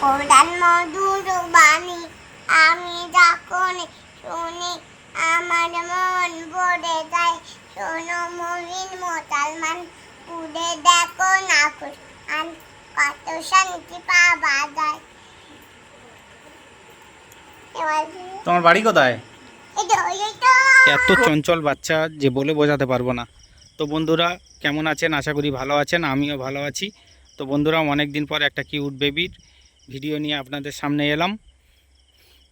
কোরআন মধুর বাণী আমি যখন শুনি আমার মন ভরে যায়। শোনো মহিন মুসলমান পুরে দেখো না কুরআন কত শান্তি পাওয়া যায়। তোমার বাড়ি কোথায়? এত চঞ্চল বাচ্চা যে বলে বোঝাতে পারব না। তো বন্ধুরা কেমন আছেন? আশা করি ভালো আছেন আমিও ভালো আছি। তো বন্ধুরা অনেক দিন পর একটা কিউট বেবির ভিডিও নিয়ে আপনাদের সামনে এলাম।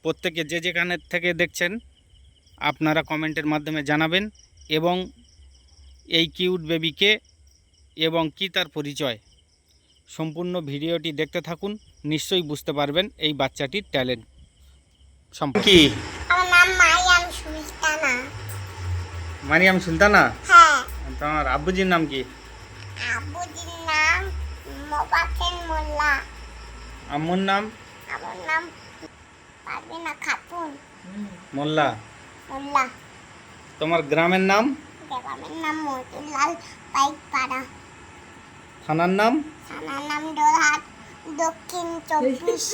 প্রত্যেকে যে যেখানে থেকে দেখছেন আপনারা কমেন্টের মাধ্যমে জানাবেন এবং এই কিউট বেবিকে এবং কি তার পরিচয় সম্পূর্ণ ভিডিওটি দেখতে থাকুন নিশ্চয়ই বুঝতে পারবেন এই বাচ্চাটির ট্যালেন্ট সম্পর্কে। কি? আমার নাম মাইয়াম সুলতানা। মারিয়াম সুলতানা? হ্যাঁ। তোমার আব্বুজির নাম কি? আবুজির নাম মোবাকেন মোল্লা। আম্মুর নাম? আমার নাম পারবিনা খাতুন। মোল্লা। মোল্লা। তোমার গ্রামের নাম? দেবামের নাম মতুলাল পাইকপাড়া থানার নাম? থানার নাম ডোরহাট দক্ষিণ চব্বিশ।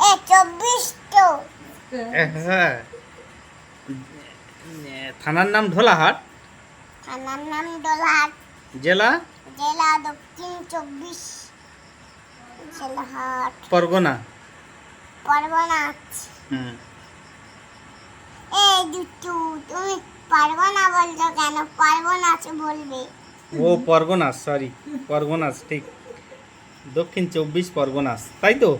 এ চব্বিশ তো। হ্যাঁ। থানার নাম ঢোলাহাট থানার নাম ডোরহাট। জেলা? জেলা দক্ষিণ চব্বিশ। পরগনা? হুম। এই দুটু তুমি বলছো কেন? বলবে। ও পরগনাস সরি পরগনাস ঠিক। দক্ষিণ চব্বিশ পরগনাস তাই তো?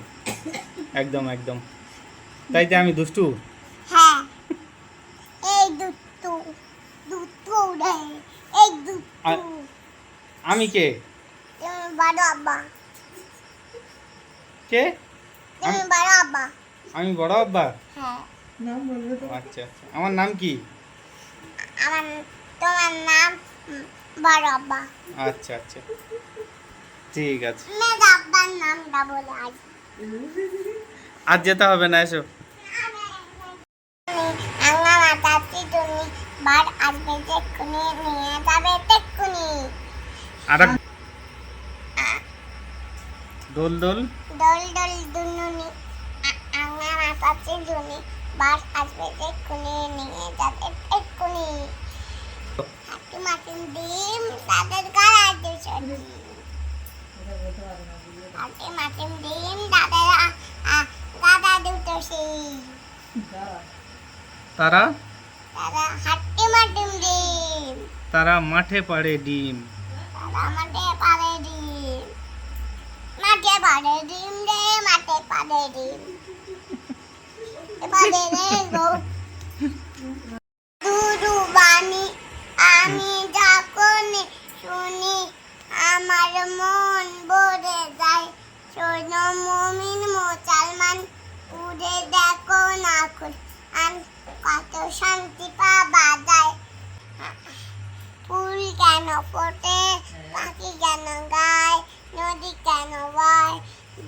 একদম একদম। তাই তো আমি দুষ্টু? হ্যাঁ। এই দুটু দুটু রে এই দুটু আ- আমি কে? বড় আব্বা। কে? তুমি বড় আব্বা। আমি বড় আব্বা? হ্যাঁ। আচ্ছা আচ্ছা। আমার নাম কি? আমার তোমার নাম বড় আব্বা। আচ্ছা আচ্ছা। ঠিক আছে। মেয়ের আব্বার নামটা বলে আজ। আজ যেতে হবে না এসো। আঙ্গা মাতাচ্ছি তুমি বার আসবে তেক্ষুনি নিয়ে যাবে তেক্ষুনি আর এক- দোল দোল? দল দল দুনুনি। আঙ্গা মাতাচ্ছি তুমি বার আসবে তেক্ষুনি নিয়ে যাবে তেক্ষুনি হাতি মাটিম ডিম তাদের গাড়া দুশনি হাতি মাটিম ডিম আ- আ- দুটো সেই তারা? তারা হাতি মাটিম ডিম। তারা মাঠে পাড়ে ডিম। তারা মাঠে মাঠে পারে ডিম রে মাঠে পারে ডিম এবারে রে গো দুরু বাণী আমি যখন শুনি আমার মন ভরে যায় শোনো মমিন মুসলমান উড়ে দেখো না আন কত শান্তি পাওয়া যায় ফুল কেন ফোটে পাখি কেন গায় নদী কেন বয়?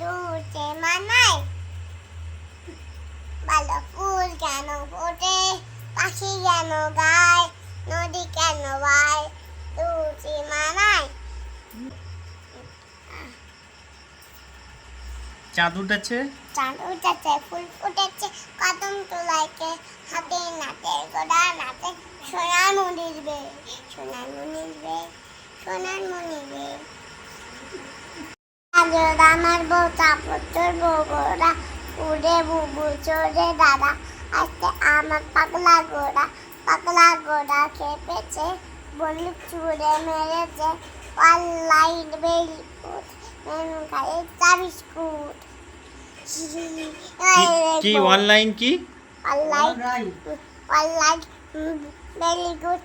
দূরতে মানায়। ভালো ফুল কেন ফোটে? পাখি কেন গায়? নদী কেন বয়? দূরতে মানায়। চাঁদ উঠেছে? চাঁদ উঠেছে ফুল ফুটেছে কদম তোলাইকে হাতে নাতে গোড়া নাতে সোনার মনির বে সোনার মনির বে সোনার মনির বে। আজ আমার বউ চাপত্তর বউরা উড়ে বুবু চড়ে দাদা। আজকে আমার পাগলা গোড়া পাগলা গোড়া খেপেছে বন্দুক চুড়ে মেরেছে পাল লাইট বেলি মেনু খাই চা বিস্কুট কি- অনলাইন কি? right. Mm, Very good.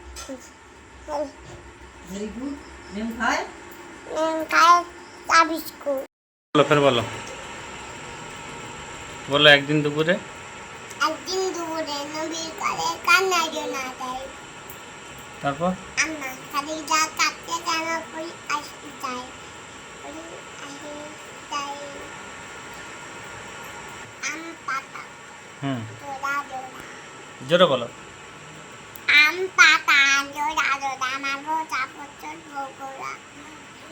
Very good name খায়? Mm, খায় বলো ফের বলো। বলো একদিন দুপুরে? একদিন দুপুরে নবীর করে কান্না জোনা দেয়। তারপর? আম্মা খালি যা কাটতে কেন কই আসতে চাই হুম। জোরে বলো। আম পাতা জোড়া জোড়া। আমার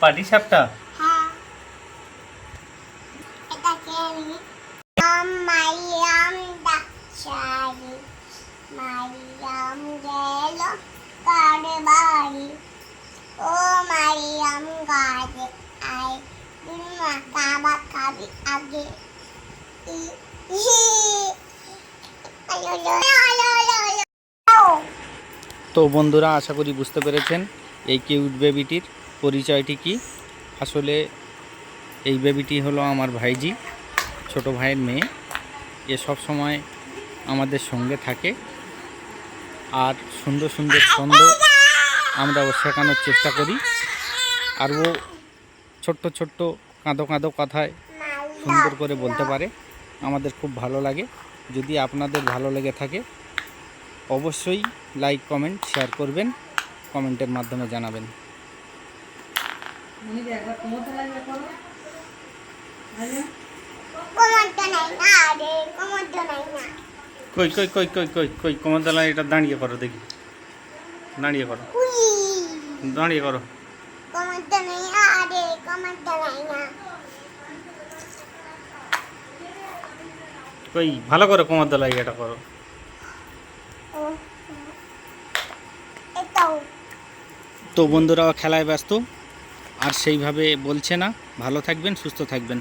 পাটি সাপটা? হ্যাঁ। গেল কারে বাড়ি ও গাছে কাবা খাবি আগে। তো বন্ধুরা আশা করি বুঝতে পেরেছেন এই কিউট বেবিটির পরিচয়টি কি? আসলে এই বেবিটি হলো আমার ভাইজি, ছোট ভাইয়ের মেয়ে। এ সব সময় আমাদের সঙ্গে থাকে। আর সুন্দর সুন্দর ছন্দ আমরা ও শেখানোর চেষ্টা করি। আর ও ছোট্ট ছোট্ট কাঁদো কাঁদো কথায় সুন্দর করে বলতে পারে। আমাদের খুব ভালো লাগে। যদি আপনাদের ভালো লেগে থাকে, অবশ্যই লাইক কমেন্ট শেয়ার করবেন। কমেন্টের মাধ্যমে জানাবেন। কোমরটা কই কই কই কই কই কই কমরতলা এটা দাঁড়িয়ে করো দেখি। দাঁড়িয়ে করো। দাঁড়িয়ে করো। কই ভালো করে কমরতলা এটা করো। তো বন্ধুরাও খেলায় ব্যস্ত। আর সেইভাবে বলছে না। ভালো থাকবেন সুস্থ থাকবেন।